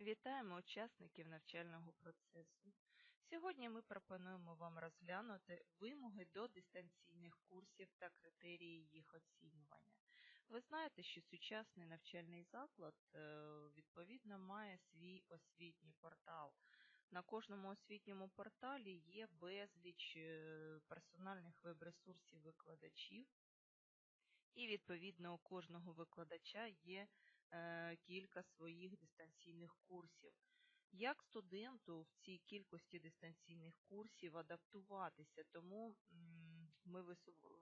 Вітаємо учасників навчального процесу. Сьогодні ми пропонуємо вам розглянути вимоги до дистанційних курсів та критерії їх оцінювання. Ви знаєте, що сучасний навчальний заклад е, відповідно має свій освітній портал. На кожному освітньому порталі є безліч е, персональних веб-ресурсів викладачів, і відповідно у кожного викладача є кілька своїх дистанційних курсів. Як студенту в цій кількості дистанційних курсів адаптуватися, тому ми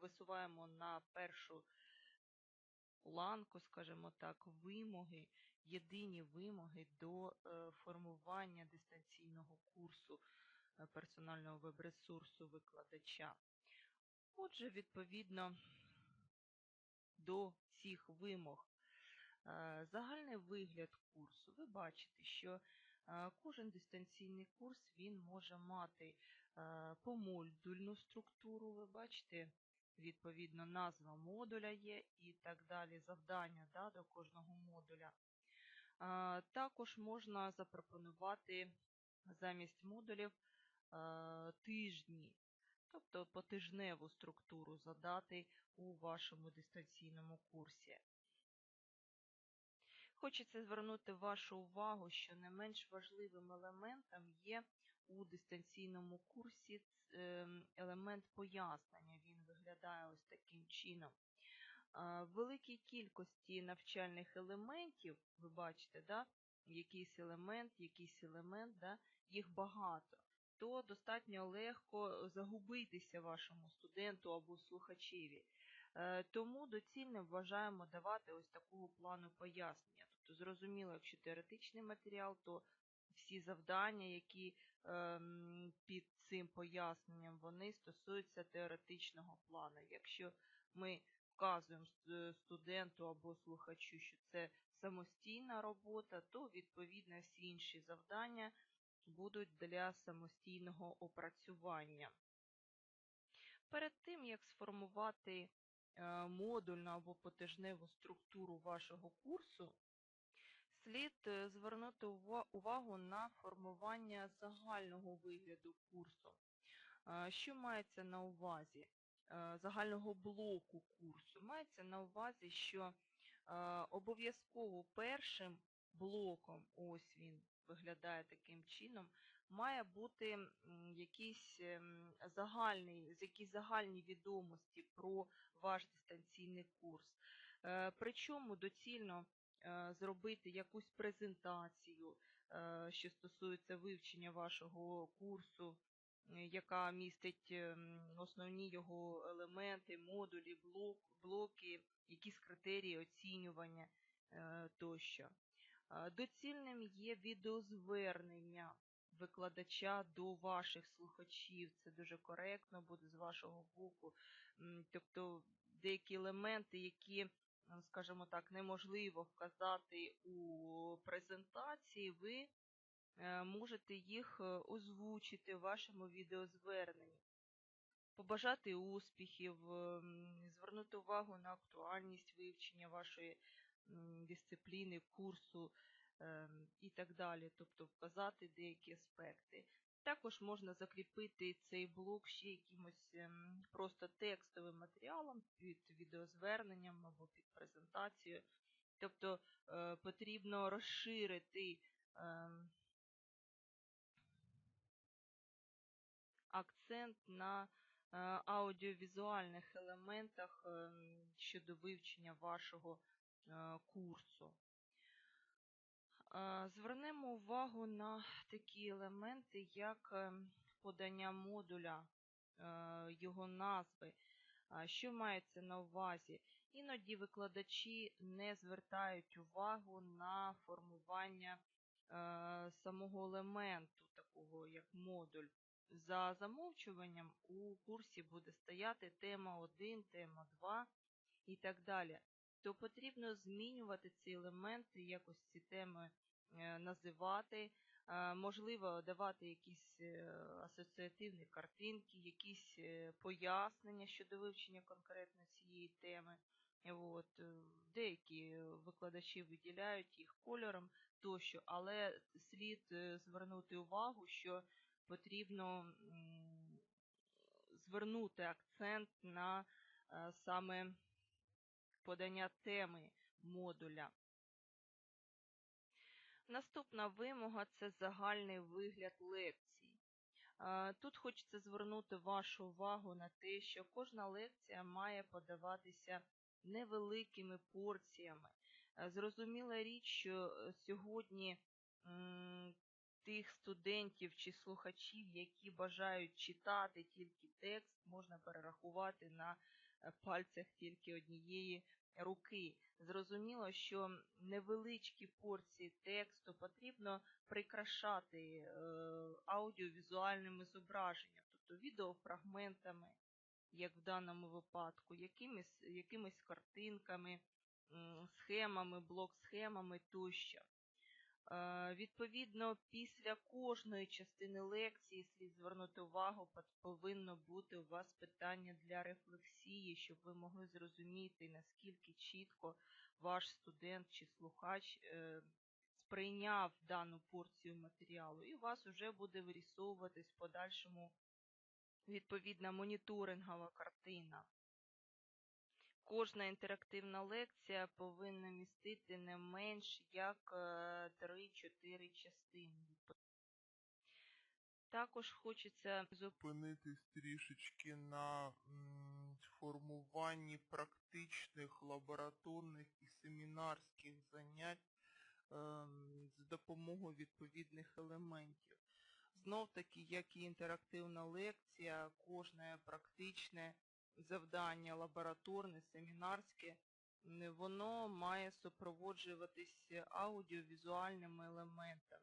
висуваємо на першу ланку, скажімо так, вимоги, єдині вимоги до е, формування дистанційного курсу е, персонального веб-ресурсу викладача. Отже, відповідно до цих вимог Е, загальний вигляд курсу. Ви бачите, що е, кожен дистанційний курс він може мати е, помодульну структуру, ви бачите, відповідно, назва модуля є і так далі, завдання да, до кожного модуля. Також можна запропонувати замість модулів тижні, тобто потижневу структуру задати у вашому дистанційному курсі. Хочеться звернути вашу увагу, що не менш важливим елементом є у дистанційному курсі ем, елемент пояснення. Він виглядає ось таким чином. В великій кількості навчальних елементів, ви бачите, да, якийсь елемент, якийсь елемент, да, їх багато, то достатньо легко загубитися вашому студенту або слухачеві. Е, тому доцільним вважаємо давати ось такого плану пояснення. Тобто, зрозуміло, якщо теоретичний матеріал, то всі завдання, які ем, під цим поясненням, вони стосуються теоретичного плану. Якщо ми вказуємо студенту або слухачу, що це самостійна робота, то відповідно всі інші завдання будуть для самостійного опрацювання. Перед тим, як сформувати Е, модульну або потижневу структуру вашого курсу, слід е, звернути увагу на формування загального вигляду курсу. Е, що мається на увазі? Загального блоку курсу. Мається на увазі, що обов'язково першим блоком, ось він виглядає таким чином, має бути якийсь ем, загальний, якісь загальні відомості про ваш дистанційний курс. Е, причому доцільно е, зробити якусь презентацію, е, що стосується вивчення вашого курсу, яка містить ем, основні його елементи, модулі, блок, блоки, якісь критерії оцінювання тощо. Доцільним є відеозвернення викладача до ваших слухачів. Це дуже коректно буде з вашого боку. Тобто деякі елементи, які, скажімо так, неможливо вказати у презентації, ви е, можете їх е, озвучити в вашому відеозверненні. Побажати успіхів, звернути увагу на актуальність вивчення вашої дисципліни, курсу, і так далі, тобто вказати деякі аспекти. Також можна закріпити цей блок ще якимось ем, просто текстовим матеріалом під відеозверненням або під презентацією. Тобто е, потрібно розширити ем, акцент на е, аудіовізуальних елементах щодо вивчення вашого е, курсу. Звернемо увагу на такі елементи, як ем, подання модуля, е, його назви. Що мається на увазі? Іноді викладачі не звертають увагу на формування е, самого елементу, такого як модуль. За замовчуванням у курсі буде стояти тема 1, тема 2 і так далі. То потрібно змінювати ці елементи, якось ці теми називати, е, можливо, давати якісь е, асоціативні картинки, якісь пояснення щодо вивчення конкретно цієї теми. От. Деякі викладачі виділяють їх кольором, тощо, але слід е, звернути увагу, що потрібно звернути акцент на е, саме подання теми модуля. Наступна вимога це загальний вигляд лекцій. Е, Тут хочеться звернути вашу увагу на те, що кожна лекція має подаватися невеликими порціями. Е, Зрозуміла річ, що е, сьогодні тих студентів чи слухачів, які бажають читати тільки текст, можна перерахувати на пальцях тільки однієї руки. Зрозуміло, що невеличкі порції тексту потрібно прикрашати е, аудіовізуальними зображеннями, тобто відеофрагментами, як в даному випадку, якимись, якимись картинками, схемами, блок-схемами тощо. Е, Відповідно, після кожної частини лекції слід звернути увагу, повинно бути у вас питання для рефлексії, щоб ви могли зрозуміти, наскільки чітко ваш студент чи слухач е, сприйняв дану порцію матеріалу, і у вас вже буде вирісовуватись в подальшому відповідна моніторингова картина. Кожна інтерактивна лекція повинна містити не менш як е, 3-4 частини. Також хочеться зупинитись трішечки на формуванні практичних лабораторних і семінарських занять ем, з допомогою відповідних елементів. Знов таки, як і інтерактивна лекція, кожне практичне завдання, лабораторне, семінарське, воно має супроводжуватись аудіовізуальними елементами.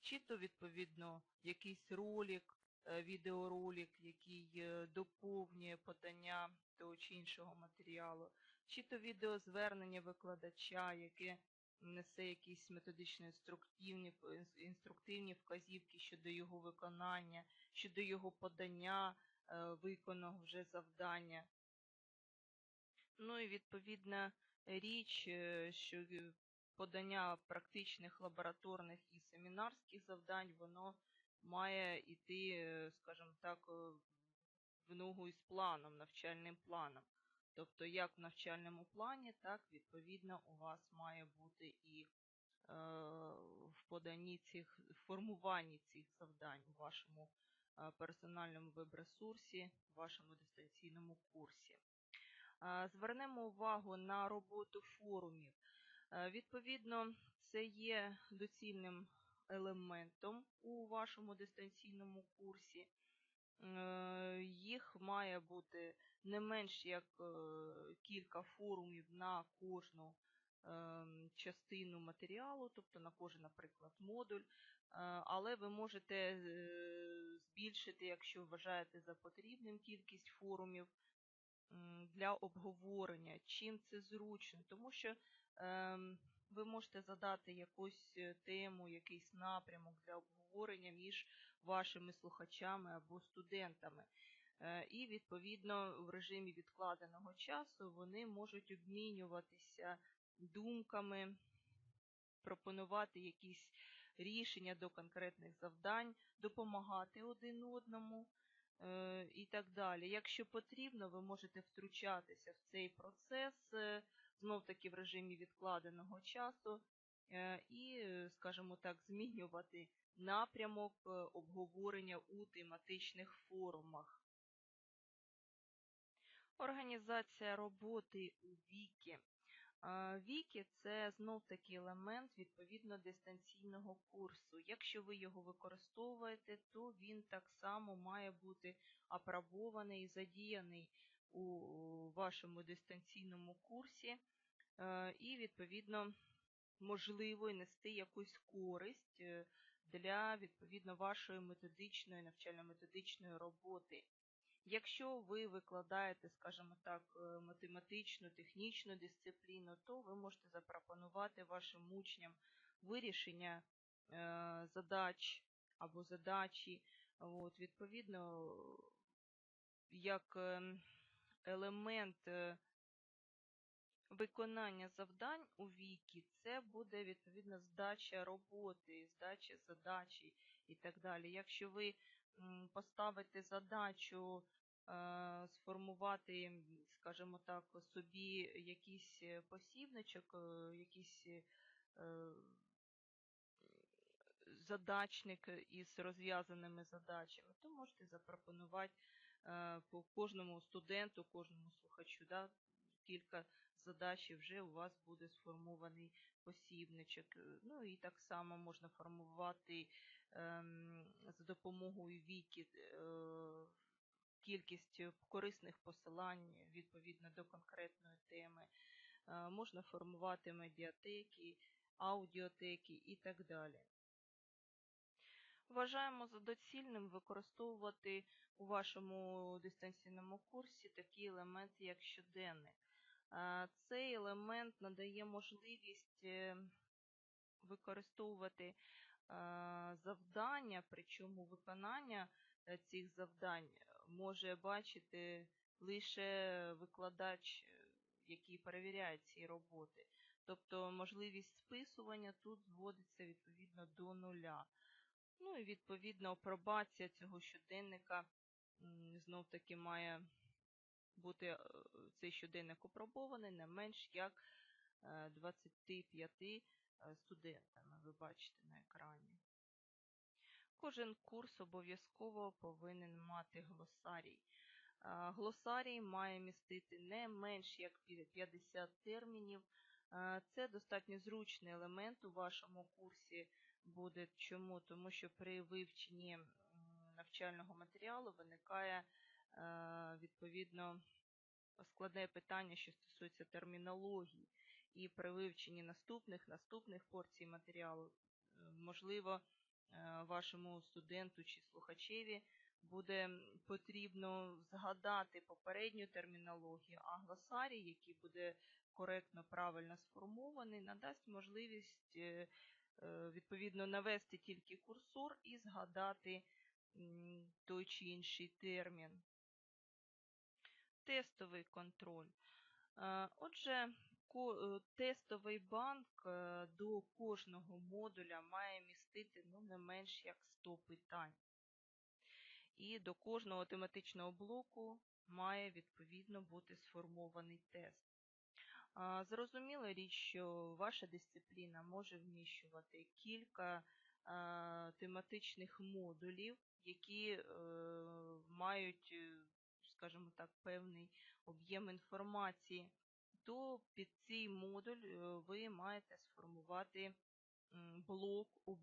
Чи то, відповідно, якийсь ролик, е, відеоролик, який е, доповнює подання того чи іншого матеріалу, чи то відеозвернення викладача, яке несе якісь методично інструктивні, інструктивні вказівки щодо його виконання, щодо його подання е, виконаного вже завдання. Ну і відповідна річ, е, що е, подання практичних лабораторних і семінарських завдань, воно має йти, скажімо так, в ногу із планом, навчальним планом. Тобто, як в навчальному плані, так відповідно у вас має бути і в поданні цих в формуванні цих завдань у вашому персональному веб-ресурсі, вашому дистанційному курсі. Звернемо увагу на роботу форумів. Відповідно, це є доцільним елементом у вашому дистанційному курсі. Е, Їх має бути не менш як е, кілька форумів на кожну ем, частину матеріалу, тобто на кожен, наприклад, модуль. Е, Але ви можете е, збільшити, якщо вважаєте за потрібним, кількість форумів для обговорення. Чим це зручно? Тому що ем, ви можете задати якусь е, тему, якийсь напрямок для обговорення між вашими слухачами або студентами. І, відповідно, в режимі відкладеного часу вони можуть обмінюватися думками, пропонувати якісь рішення до конкретних завдань, допомагати один одному е, і так далі. Якщо потрібно, ви можете втручатися в цей процес, е, знов таки в режимі відкладеного часу, е, і, скажімо так, змінювати напрямок обговорення у тематичних форумах. Організація роботи у Вікі. Вікі це знов таки елемент відповідно дистанційного курсу. Якщо ви його використовуєте, то він так само має бути апробований і задіяний у вашому дистанційному курсі, е, і відповідно можливо нести якусь користь е, для відповідно вашої методичної навчально-методичної роботи. Якщо ви викладаєте, скажімо так, е, математичну, технічну дисципліну, то ви можете запропонувати вашим учням вирішення е, задач або задачі. От, відповідно, як ем, елемент е, виконання завдань у вікі, це буде відповідно здача роботи, здача задачі і так далі. Якщо ви м, поставите задачу е, сформувати, скажімо так, собі якийсь е, посібничок, е, якийсь задачник із розв'язаними задачами, то можете запропонувати по кожному студенту, кожному слухачу, да, кілька задач вже у вас буде сформований посібничок. Е, Ну і так само можна формувати за допомогою віки е, кількість корисних посилань відповідно до конкретної теми. Е, Можна формувати медіатеки, аудіотеки і так далі. Вважаємо за доцільним використовувати у вашому дистанційному курсі такий елемент, як щоденник. Е, Цей елемент надає можливість використовувати завдання, причому виконання е, цих завдань може бачити лише викладач, е, який перевіряє ці роботи. Тобто можливість списування тут зводиться відповідно до нуля. Ну і відповідно апробація цього щоденника знов таки має бути е, цей щоденник опробований не менш як е, 25 е, студентами, ви бачите на екрані. Кожен курс обов'язково повинен мати глосарій. Е, Глосарій має містити не менш як 50 термінів. Е, Це достатньо зручний елемент у вашому курсі буде. Чому? Тому що при вивченні навчального матеріалу виникає е, відповідно складне питання, що стосується термінології. І при вивченні наступних наступних порцій матеріалу, е, можливо, е, вашому студенту чи слухачеві буде потрібно згадати попередню термінологію, а глосарій, який буде коректно, правильно сформований, надасть можливість е, відповідно навести тільки курсор і згадати той чи інший термін. Тестовий контроль. Отже, тестовий банк е, до кожного модуля має містити ну, не менш як 100 питань. І до кожного тематичного блоку має відповідно бути сформований тест. Зрозуміла річ, що ваша дисципліна може вміщувати кілька тематичних модулів, які е, мають, е, скажімо так, певний об'єм інформації, то під цей модуль е, ви маєте сформувати блок у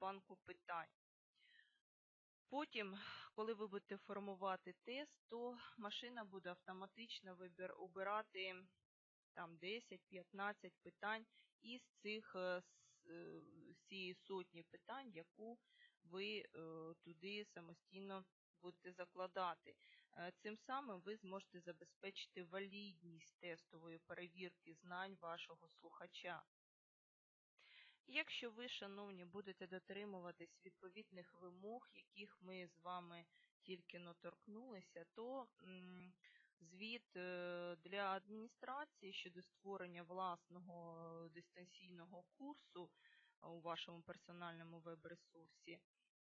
банку питань. Потім, коли ви будете формувати тест, то машина буде автоматично обирати там 10-15 питань із цих е, с- е, цієї сотні питань, яку ви е, туди самостійно будете закладати. Е, Цим самим ви зможете забезпечити валідність тестової перевірки знань вашого слухача. Якщо ви, шановні, будете дотримуватись відповідних вимог, яких ми з вами тільки но торкнулися, то звіт е, для адміністрації щодо створення власного дистанційного курсу у вашому персональному веб-ресурсі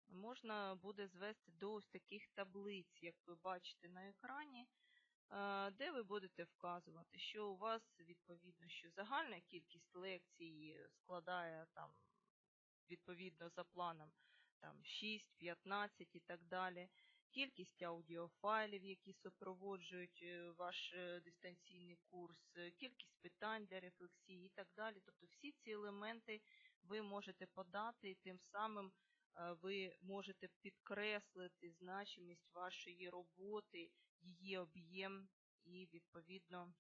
можна буде звести до ось таких таблиць, як ви бачите на екрані, е, де ви будете вказувати, що у вас відповідно, що загальна кількість лекцій складає там відповідно за планом там 6, 15 і так далі. Кількість аудіофайлів, які супроводжують е, ваш е, дистанційний курс, кількість питань для рефлексії і так далі. Тобто всі ці елементи ви можете подати, і тим самим ви можете підкреслити значимість вашої роботи, її об'єм і, відповідно,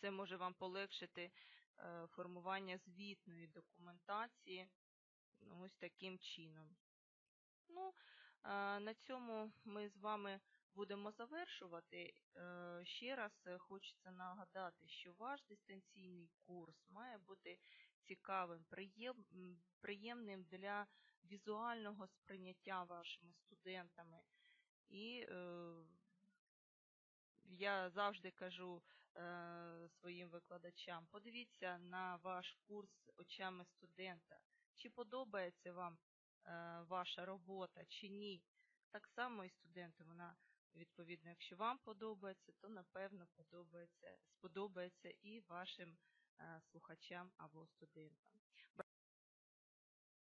це може вам полегшити е, формування звітної документації ось таким чином. Ну, на цьому ми з вами будемо завершувати. Е, Ще раз е, хочеться нагадати, що ваш дистанційний курс має бути цікавим, приємним для візуального сприйняття вашими студентами. І е, я завжди кажу е, своїм викладачам, подивіться на ваш курс очами студента. Чи подобається вам е, ваша робота, чи ні. Так само і студенти, вона, відповідно, якщо вам подобається, то напевно подобається, сподобається і вашим слухачам або студентам.